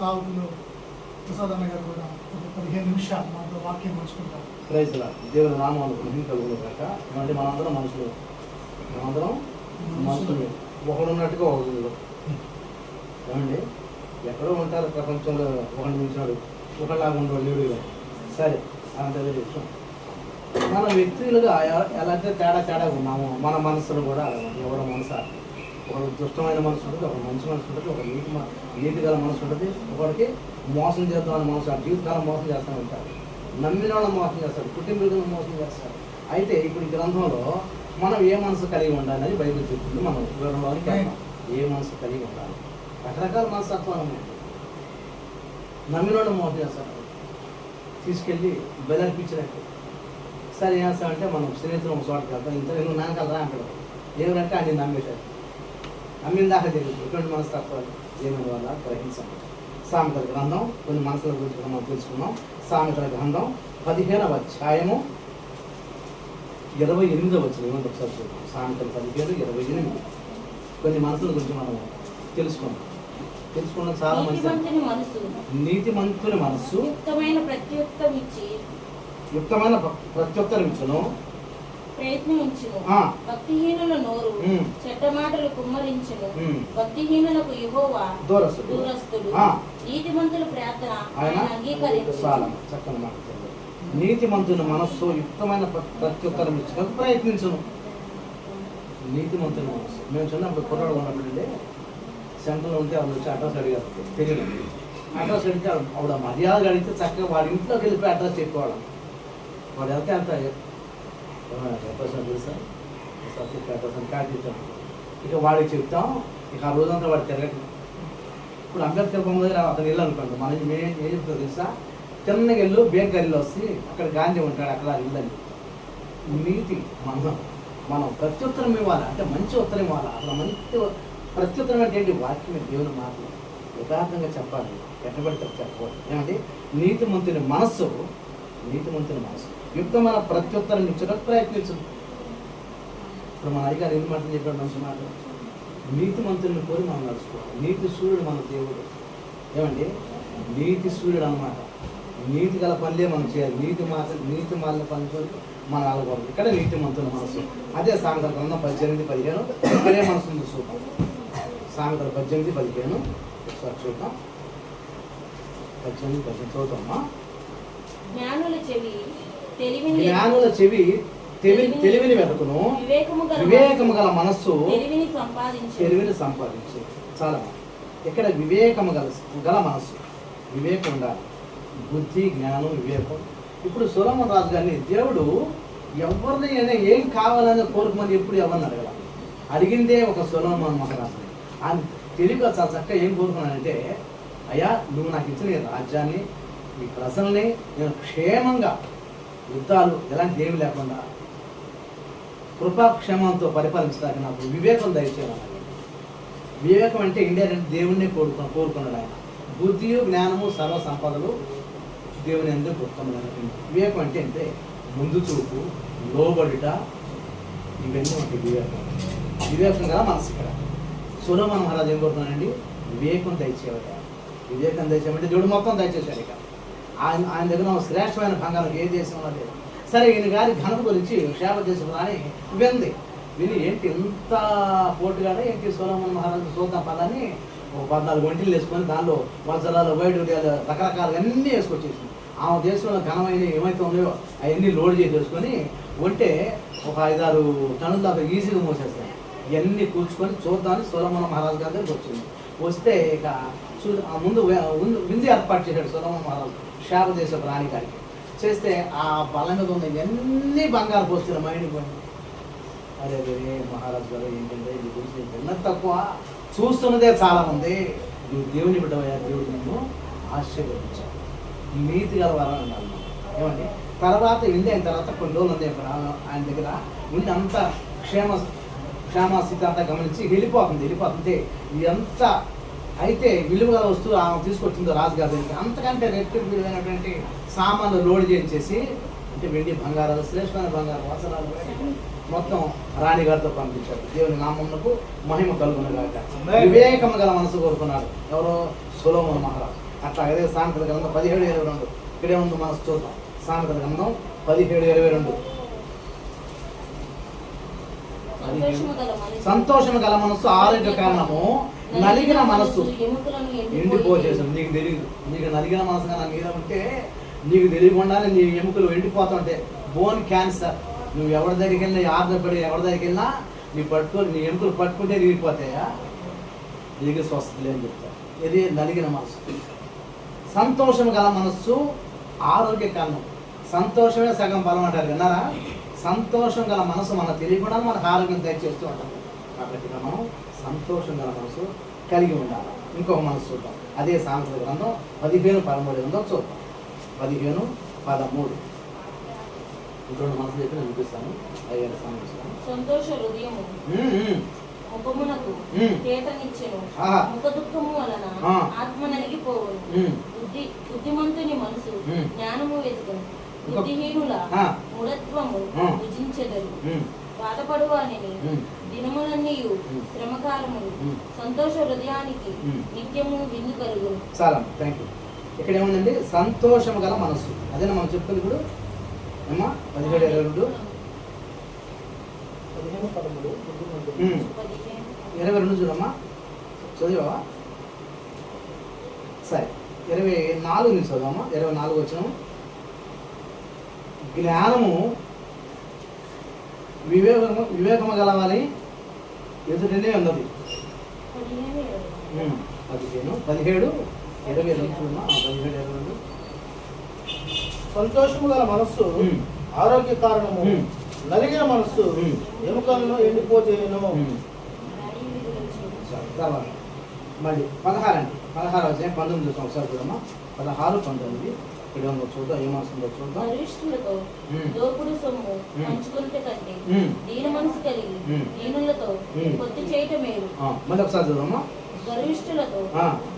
సాగుతులు ప్రసాద్ అన్న గారు కూడా ఒక పదిహేను నిమిషాలు మాతో వాక్యం పంచుకుంటారు. ప్రైజ్ల దేవుని నామాలు కలుగును కాక ఏమంటే మనందరం మనుషులు. మనందరం మనుషులు. ఒకడు ఉన్నట్టుగా ఒకడు ఉండడు. ఏమండి? ఎక్కడో ఉంటారు ప్రపంచంలో ఒకటి మించినాడు ఒకలాగా ఉండడు లేడు సరే అంత విషయం. మన వ్యక్తులుగా ఎ- ఎలా అయితే తేడా తేడా ఉన్నాము మన మనసులు కూడా ఎవరి మనసు? ఒక దుష్టమైన మనసు ఉంటుంది ఒక మంచి మనసు ఉంటుంది ఒక నీతి నీతి గల మనసు ఉంటుంది. ఒకరికి మోసం చేద్దామని మనసు ఆ జీవితకాలం మోసం చేస్తూ ఉంటారు నమ్మిన వాళ్ళని మోసం చేస్తాడు కుటుంబీకులను మోసం చేస్తాడు. అయితే ఇప్పుడు ఈ గ్రంథంలో మనం ఏ మనసు కలిగి ఉండాలి అని బైబిల్ చెప్తుంది మనం వివరంలోకి ఏ మనసు కలిగి ఉండాలి? రకరకాల మనస్తత్వాలు ఉన్నాయి. నమ్మిన వాళ్ళని మోసం చేస్తాడు. తీసుకెళ్ళి బెదర్పించినట్టు. సరే ఏం చేస్తామంటే మనం స్నేహితులు ఒక చోటకి వెళ్తాం ఇంత నువ్వు నాన్నకాలు రా అంటాడు. ఏమంటే ఆయన నమ్మేశారు నమ్మిన దాకా తెలియదు ఎటువంటి మనస్తత్వాలు ఏమైనా వల్ల గ్రహించాలి సామెతల గ్రంథం కొన్ని మనసుల గురించి మనం తెలుసుకున్నాం సామెతల గ్రంథం పదిహేనవ అధ్యాయము ఇరవై ఎనిమిదవ వచ్చిన ఏమంటే ఒకసారి చూద్దాం. సామెతలు పదిహేను ఇరవై ఎనిమిది. కొన్ని మనసుల గురించి మనం తెలుసుకున్నాం తెలుసుకున్న చాలా మంచి మనసు. నీతిమంతుని మనస్సు యుక్తమైన ప్రత్యుత్తం ఇచ్చి యుక్తమైన ప్ర- ప్రత్యుత్తరం ఇచ్చును ప్రయత్నించును. భక్తిహీనుల నోరు. చెడ్డ మాటలు కుమ్మరించును. భక్తిహీనులకు యెహోవా దూరస్తుడు. నీతిమంతుల ప్రార్థన ఆయన అంగీకరించు చెప్పారు. నీతిమంతుని మనస్సు యుక్తమైన ప్ర- ప్రత్యుత్తరం ఇచ్చడానికి ప్రయత్నించును నీతిమంతుని మనస్సు మేము చిన్నప్పుడు కుర్రాడు ఉన్నప్పుడు సెంటర్లో ఉంటే ఆవిడ వచ్చి అడ్రస్ అడిగారు తెలియదు అడ్రస్ అడిగితే ఆవిడ- ఆవిడ మర్యాద అడిగితే చక్కగా వాడి ఇంట్లోకి వెళ్ళిపోయి అడ్రస్ చెప్పేవాళ్ళం వాడు వెళ్తే అంత అడ్రస్ తెలుసా సబ్జెక్ట్ ఇక వాడికి చెప్తాం ఇక ఆ రోజంతా వాడు తిరగట్లేదు ఇప్పుడు అంబేద్కర్ బొమ్మ దగ్గర అతను ఇల్లు అనుకోండి మనం మేము ఏం ఏం చెప్తుందో తెలుసా? చిన్నగా వెళ్ళు బేకరీలో వస్తే అక్కడ గాంధీ ఉంటాడు అక్కడ ఆ నీతి మనం మనం ప్రత్యుత్తరం ఇవ్వాలి అంటే మంచి ఉత్తరం ఇవ్వాలి. అసలు మంచి ప్రత్యుత్తరం అంటే ఏంటి? వాక్యమే దేవుని మాటలు. యథార్థంగా చెప్పాలి. ఎట్టబడితే చెప్పకూడదు. ఏమంటే నీతిమంతుని మనస్సు నీతిమంతుని మనస్సు. యుక్తమైన ప్రత్యుత్తరం ఇచ్చడానికి ప్రయత్నించదు ఇప్పుడు మన అయ్యగారు ఎన్ని మాటలు చెప్పాడు మంచి నీతి మంత్రులను కోరి మనం నడుచుకోవాలి. నీతి సూర్యుడు మన దేవుడు. ఏమండి? నీతి సూర్యుడు అన్నమాట. నీతి గల పనులే మనం చేయాలి. నీతి మాట నీతి మాలిన పనులు మన ఆలకూడదు ఇక్కడ నీతి మంత్రుల మనసు. అదే సాయంత్రం గ్రంథం పద్దెనిమిది పదిహేను. ఇక్కడే మనసు ఉంది చూద్దాం. సాయంత్రం పద్దెనిమిది పదిహేను. ఒకసారి చూద్దాం. పద్దెనిమిది పదిహేను. చూద్దామా జ్ఞానుల చెవి తెలివి తెలివిని వెతుకును. వివేకము గల మనస్సు తెలివిని సంపాదించు. చాలా ఇక్కడ వివేకము గల గల మనస్సు? వివేకం ఉండాలి. బుద్ధి జ్ఞానం వివేకం. ఇప్పుడు సులభ రాజు గారిని దేవుడు ఎవరిని అయినా ఏం కావాలని కోరుకోమని ఎప్పుడు ఎవరిని అడగల? అడిగిందే ఒక సులభమన్ మహారాజు ఆయన తెలివిగా చాలా చక్కగా ఏం కోరుకున్నానంటే అయ్యా నువ్వు నాకు ఇచ్చిన రాజ్యాన్ని ఈ ప్రజల్ని నేను క్షేమంగా యుద్ధాలు ఎలాంటి ఏమి లేకుండా కృపాక్షేమంతో పరిపాలించడానికి నాకు వివేకం దయచేయాలి వివేకం అంటే ఇండియా అంటే దేవుణ్ణి కోరుకు కోరుకున్నాడు ఆయన. బుద్ధియు జ్ఞానము సర్వ సంపదలు దేవుని ఎందుకు ఉత్తమమైనటువంటి వివేకం అంటే అంటే ముందు చూపు లోబడుట ఇవన్నీ ఉంటాయి వివేకం? వివేకం గల మనసు ఇక్కడ. సులభ మహారాజు ఏం కోరుతున్నానండి వివేకం దయచేవట వివేకం దయచేయమంటే దేవుడు మొత్తం దయచేశాడు ఇక. ఆయన ఆయన దగ్గర శ్రేష్టమైన బంగారం ఏ దేశంలో లేదు సరే ఈయన గారి ఘనత గురించి క్షేమ దేశం రాని వింది. విని ఏంటి ఎంత పోటుగానే ఏంటి సోలమన్ మహారాజు చూద్దాం పదని ఒక పద్నాలుగు వంటిలు వేసుకొని దానిలో వజ్రాలు వైడు రకరకాలు అన్నీ వేసుకొచ్చేసింది. ఆ దేశంలో ఘనమైన ఏమైతే ఉన్నాయో అవన్నీ లోడ్ చేసేసుకొని ఉంటే ఒక ఐదారు టన్నుల దాకా ఈజీగా మోసేస్తాయి. ఇవన్నీ కూర్చుకొని చూద్దామని సోలమన్ మహారాజు గారి దగ్గరికి వచ్చింది. వస్తే ఇక ముందు ముందు విందు ఏర్పాటు చేశాడు సోలమన్ మహారాజు శాప రాణి గారికి. చేస్తే ఆ బల మీద ఉన్న ఎన్ని బంగారు పోస్తున్న మైండ్ పోయింది. అరే అరే మహారాజు గారు ఏంటంటే ఇది గురించి విన్న తక్కువ చూస్తున్నదే చాలామంది నువ్వు దేవుని బిడ్డవయ్యా దేవుడు నన్ను ఆశీర్వదించావు నీతి గల వరం ఉండాలి ఏమండి? తర్వాత ఇండి అయిన తర్వాత కొన్ని రోజులు ఉంది ఆయన దగ్గర ఉండి అంత క్షేమ క్షేమ స్థితి అంతా గమనించి వెళ్ళిపోతుంది వెళ్ళిపోతుంటే ఎంత అయితే విలువ గల వస్తువు ఆమె తీసుకొచ్చిందో రాజుగారి దగ్గరికి అంతకంటే రెట్టు విలువైనటువంటి సామాన్లు లోడ్ చేయించేసి అంటే వెండి బంగారాలు శ్రేష్టమైన బంగారం వసరాలు మొత్తం రాణిగారితో పంపించాడు దేవుని నామమునకు మహిమ కలుగునగాక వివేకము గల మనసు కోరుకున్నాడు ఎవరో సులోమన్ మహారాజు. అట్లా అదే సామెతల గ్రంథం పదిహేడు ఇరవై రెండు. ఇక్కడే ఉంది మనసు చూద్దాం సామెతల గ్రంథం పదిహేడు ఇరవై రెండు. సంతోషము గల మనసు. సంతోషం గల మనస్సు ఆరోగ్య కారణము నలిగిన మనస్సు. ఎండిపోచేసాను నీకు తెలియదు నీకు నలిగిన మనసు నా మీద ఉంటే నీకు తెలియకుండానే నీ ఎముకలు ఎండిపోతుంటే బోన్ క్యాన్సర్. నువ్వు ఎవరి దగ్గరికి వెళ్ళినా ఆర్థపడి ఎవరి దగ్గరికి వెళ్ళినా నీ పట్టుకొని నీ ఎముకలు పట్టుకుంటే విరిగిపోతాయా నీకు స్వస్థత లేని చెప్తా ఇది నలిగిన మనసు. సంతోషం గల మనస్సు ఆరోగ్య కారణం. సంతోషమే సగం బలం అంటారు. విన్నారా? సంతోషం గల మనసు మనకు తెలియకుండా మనకు ఆరోగ్యం దయచేస్తూ ఉంటాం కాబట్టి మనం సంతోషం గల మనసు కలిగి ఉండాలి ఇంకొక మనసు చూద్దాం అదే సాంస్కృతిక గ్రంథం పదిహేను పదమూడు ఉందో చూద్దాం పదిహేను పదమూడు ఇంకొక మనసు చెప్పి నేను చూపిస్తాను అయ్యారు సమస్య సంతోష ముఖమునకు. కేటనిచ్చెను ఆహా. ముఖ దుఃఖము వలన ఆ. ఆత్మ నలిగిపోవును బుద్ధి బుద్ధిమంతుని మనసు. జ్ఞానము వెతుకును బుద్ధిహీనుల. మూఢత్వము ఆ. భుజించెదరు బాధపడువానిని మ్మ్. దినములన్నీయు. శ్రమకాలములు. సంతోష హృదయానికి. నిత్యము విందు కలుగును. చాలా థ్యాంక్ యూ ఇక్కడ ఏముందండి? సంతోషం గల మనస్సు. అదేనా మనం చెప్తుంది ఇప్పుడు. అమ్మా పదిహేడు ఇరవై రెండు. ఇరవై రెండు చూడమ్మా. చదివావా? సరే. ఇరవై నాలుగు నుంచి చదవమ్మా. ఇరవై నాలుగు వచ్చినాము. జ్ఞానము వివేకము వివేకము గలవాలి ఎదుటనే ఉన్నది పదిహేను పదిహేడు ఇరవై రెండు పదిహేడు ఇరవై రెండు సంతోషము గల మనస్సు. ఆరోగ్య కారణము. నలిగిన మనస్సు. ఎముకలను. తర్వాత మళ్ళీ పదహారు అండి పదహారు వచ్చాయి పంతొమ్మిది సంవత్సరాలు చూడమ్మా పదహారు పంతొమ్మిది ఉందో చూద్దాం ఏం వస్తుందో చూద్దాం. దోపుడు సొమ్ము. పంచుకుంటే కంటే. దీన మనసు కలిగి మ్మ్. దీనులతో మ్మ్. పొత్తి చేయటం మేలు ఆ, మళ్ళీ ఒకసారి.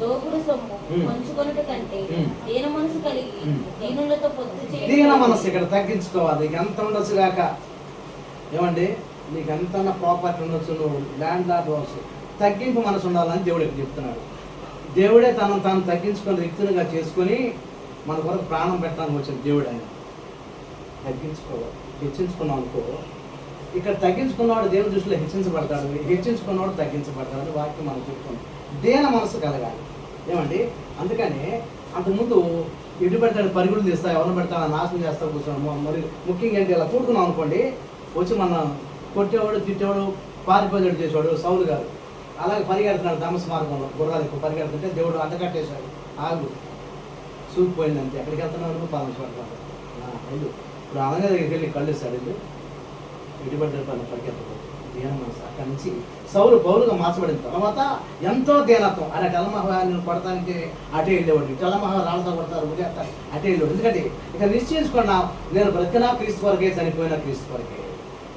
దోపుడు సొమ్ము. పంచుకొనుట కంటే మ్మ్. దీన మనసు కలిగి మ్మ్. దీనులతో పొత్తి చేయటం దీన మేలు. మనసు ఇక్కడ తగ్గించుకోవాలి ఎంత ఉండొచ్చు కాక ఏమండి నీకు ఎంత ప్రాపర్టీ ఉండొచ్చు నువ్వు ల్యాండ్ అవ్వచ్చు తగ్గింపు మనసు ఉండాలని దేవుడు చెప్తున్నాడు దేవుడే తనను తాను తగ్గించుకొని వ్యక్తులుగా చేసుకొని మన కొరకు ప్రాణం పెట్టడానికి వచ్చిన దేవుడు ఆయన. తగ్గించుకోవాలి. హెచ్చించుకున్నాం అనుకో ఇక్కడ తగ్గించుకున్నవాడు దేవుని దృష్టిలో హెచ్చించబడతాడు. హెచ్చించుకున్నవాడు తగ్గించబడతాడు వాక్యం మనం చెప్తుంది. దేన మనసు కలగాలి. ఏమండి? అందుకని అంతకుముందు ఎటు పెడతాడు పరుగులు తీస్తా ఎవరిని పెడతాడు నాశనం చేస్తా కూర్చోము మరి ముఖ్యంగా ఏంటి ఇలా కూడుకున్నాం అనుకోండి వచ్చి మన కొట్టేవాడు తిట్టేవాడు పారిపోయేవాడు చేసేవాడు సౌలు గారు. అలాగే పరిగెడుతున్నాడు ధమస మార్గంలో గుర్రాలు ఎక్కువ పరిగెడుతుంటే దేవుడు అంతకట్టేశాడు ఆగు. చూపిపోయింది అంతే ఎక్కడికి వెళ్తున్నావు పాలన పడతాడు వెళ్ళు. ఇప్పుడు అనగా దగ్గరికి వెళ్ళి కళ్ళు ఇస్తాడు వెళ్ళు. ఇటుబడ్డ పని పరిగెత్తకూడదు దీన మనసు అక్కడి నుంచి సౌలు పౌరుగా మార్చబడిన తర్వాత ఎంతో దీనత్వం అరే టలమహా నేను కొడతానికి అటే వెళ్ళేవాడు టలమహా రాళ్ళతో కొడతారు ఉదయం అటే వెళ్ళేవాడు ఎందుకంటే ఇక నిశ్చయించుకున్నా నేను బ్రతికినా క్రీస్తు వరకే చనిపోయినా క్రీస్తు వరకే.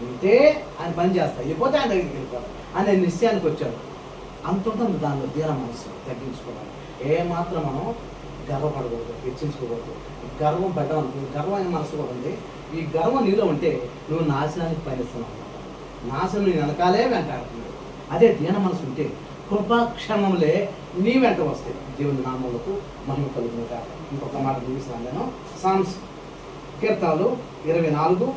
ఉంటే ఆయన పని చేస్తా. ఇకపోతే ఆయన దగ్గరికి వెళ్ళిపోతాను అని నిశ్చయానికి వచ్చాడు. అంత ఉంటుంది దానిలో దీన మనసు తగ్గించుకోవాలి. ఏ మాత్రం మనం గర్వపడకూడదు హెచ్చించుకోకూడదు. గర్వం పెట్టాలనుకో గర్వం అనే మనసు ఉంది. ఈ గర్వం నీలో ఉంటే నువ్వు నాశనానికి పయనిస్తున్నావు. నాశనం నీ వెనకాలే వెంటాడుతుంది. అదే దీన మనసు ఉంటే కృపాక్షణములే నీ వెంట వస్తాయి. దేవుని నామములకు మహిమ కలుగునుగా ఇంకొక మాట చూపిస్తాను నేను. సాంస్ కీర్తనలు ఇరవై నాలుగు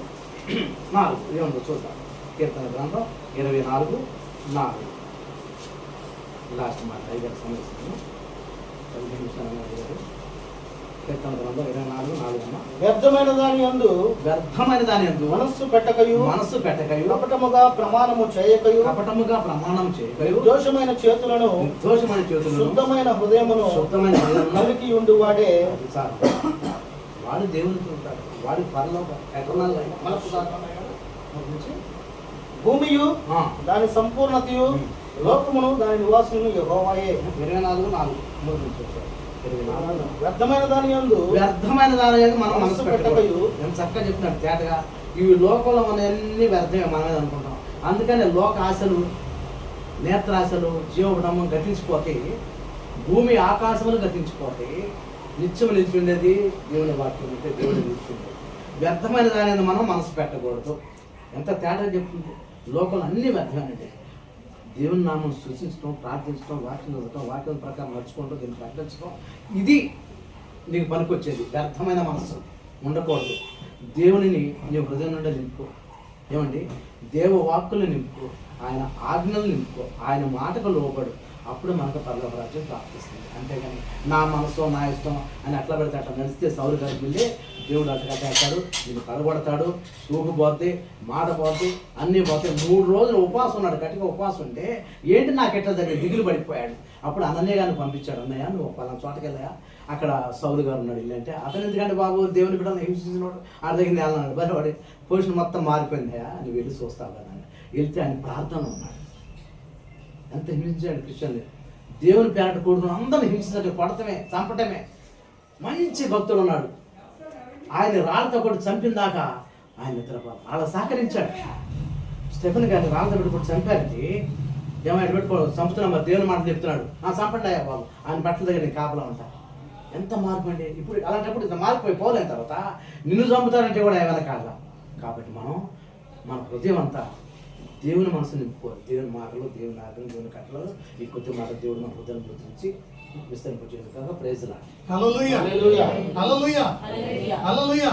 నాలుగు. ఏముందో చూద్దాం. కీర్తన గ్రంథం ఇరవై నాలుగు నాలుగు. లాస్ట్ మాట. ఐదారు సమస్యను వ్యర్థమైన దాని యందు వ్యర్థమైన దాని ఎందు మనస్సు పెట్టకయు. మనస్సు పెట్టకయు. కపటముగా ప్రమాణము చేయకయు. కపటముగా ప్రమాణం చేయకయు. నిర్దోషమైన చేతులను నిర్దోషమైన చేతులను శుద్ధమైన హృదయమును శుద్ధమైన కలిగి ఉండు వాడే అది. వాడు దేవునికి ఉంటాడు. వాడి పరలో ఎటర్నల్ మనకు భూమియు దాని సంపూర్ణతయు లోకమును దాని నివాసమును యెహోవాయే. ఇరవై నాలుగు నాలుగు. వ్యర్థమైన దాని యందు వ్యర్థమైన దాని మనం మనసు పెట్టకూడదు పెట్టకయు. నేను చక్కగా చెప్తున్నాడు తేటగా. ఈ లోకంలో మన అన్ని వ్యర్థమే మనమే అనుకుంటాం. అందుకని లోక ఆశలు నేత్రాశలు జీవడము గతించిపోతాయి భూమి ఆకాశములు గతించిపోతాయి నిత్యం నిలిచిండేది దేవుని వాక్యం అంటే దేవుడు నిలిచిండేది వ్యర్థమైన దాని మీద మనం మనసు పెట్టకూడదు. ఎంత తేటగా చెప్తుంది? లోకంలో అన్ని వ్యర్థమైనది దేవుని నామం సృష్టించడం ప్రార్థించడం వాక్యం చదవటం వాక్యం ప్రకారం నడుచుకోవడం దీన్ని ప్రకటించడం ఇది నీకు పనికొచ్చేది. వ్యర్థమైన మనసు ఉండకూడదు. దేవునిని నీ హృదయం నుండి నింపుకో. ఏమండి? దేవ వాక్కులు నింపుకో. ఆయన ఆజ్ఞలు నింపుకో. ఆయన మాటకు లోబడు. అప్పుడు మనకు పర్లోక రాజ్యం ప్రాప్తిస్తుంది. అంతేగాని నా మనసు నా ఇష్టం అని అట్లా పెడితే అట్లా నడిస్తే సౌరు గారికి దేవుడు అట్లా చేస్తాడు నేను కడగొడతాడు చూపు పోతే మాట పోతే అన్నీ పోతే మూడు రోజులు ఉపవాసం ఉన్నాడు. గట్టిగా ఉపవాసం ఉంటే ఏంటి నాకు ఎట్లా దగ్గర దిగులు పడిపోయాడు. అప్పుడు అనన్య గారిని పంపించాడు. అన్నయ్య నువ్వు పలానా చోటకి అక్కడ సౌరు గారు ఉన్నాడు ఇల్లంటే అతను ఎందుకంటే బాబు దేవుని బిడ్డను హింసించినోడు ఆడ దగ్గర వెళ్ళన్నాడు మరి వాడి పొజిషన్ మొత్తం మారిపోయిందయ్యా నువ్వు వెళ్ళి చూస్తావు కదా వెళ్తే ఆయన ప్రార్థన ఉన్నాడు. ఎంత హింసించాడు క్రిస్టియన్ దేవుని పేరట కూడుకుని అందరిని హింసించడం కొడతమే చంపటమే. మంచి భక్తుడు ఉన్నాడు. ఆయన రాళ్ళతో కూడా చంపిన దాకా ఆయన నిద్రపోవాలి వాళ్ళ సహకరించాడు. స్టెఫెన్ గారిని రాళ్ళతో పెట్టి కొట్టి చంపారంటే ఏమైనా పెట్టుకో చంపుతున్నా మరి దేవుని మాట చెప్తున్నాడు. ఆ చంపండి అయ్యా బాబు ఆయన బట్టల దగ్గర నేను కాపలా ఉంటా. ఎంత మార్పు అండి. ఇప్పుడు అలాంటప్పుడు ఇంత మారిపోయి పోలేని తర్వాత నిన్ను చంపుతారంటే కూడా ఏమైనా కాదా కాబట్టి మనం మన హృదయం అంతా దేవుని మనసు నింపుకోవాలి. దేవుని మాటలు దేవుని ఆటలు దేవుని కట్టలు ఈ కొద్ది మాట దేవుడు మన హృదయం గురించి విస్తరింపచేయదు కాక ప్రైజ్లా హల్లెలూయా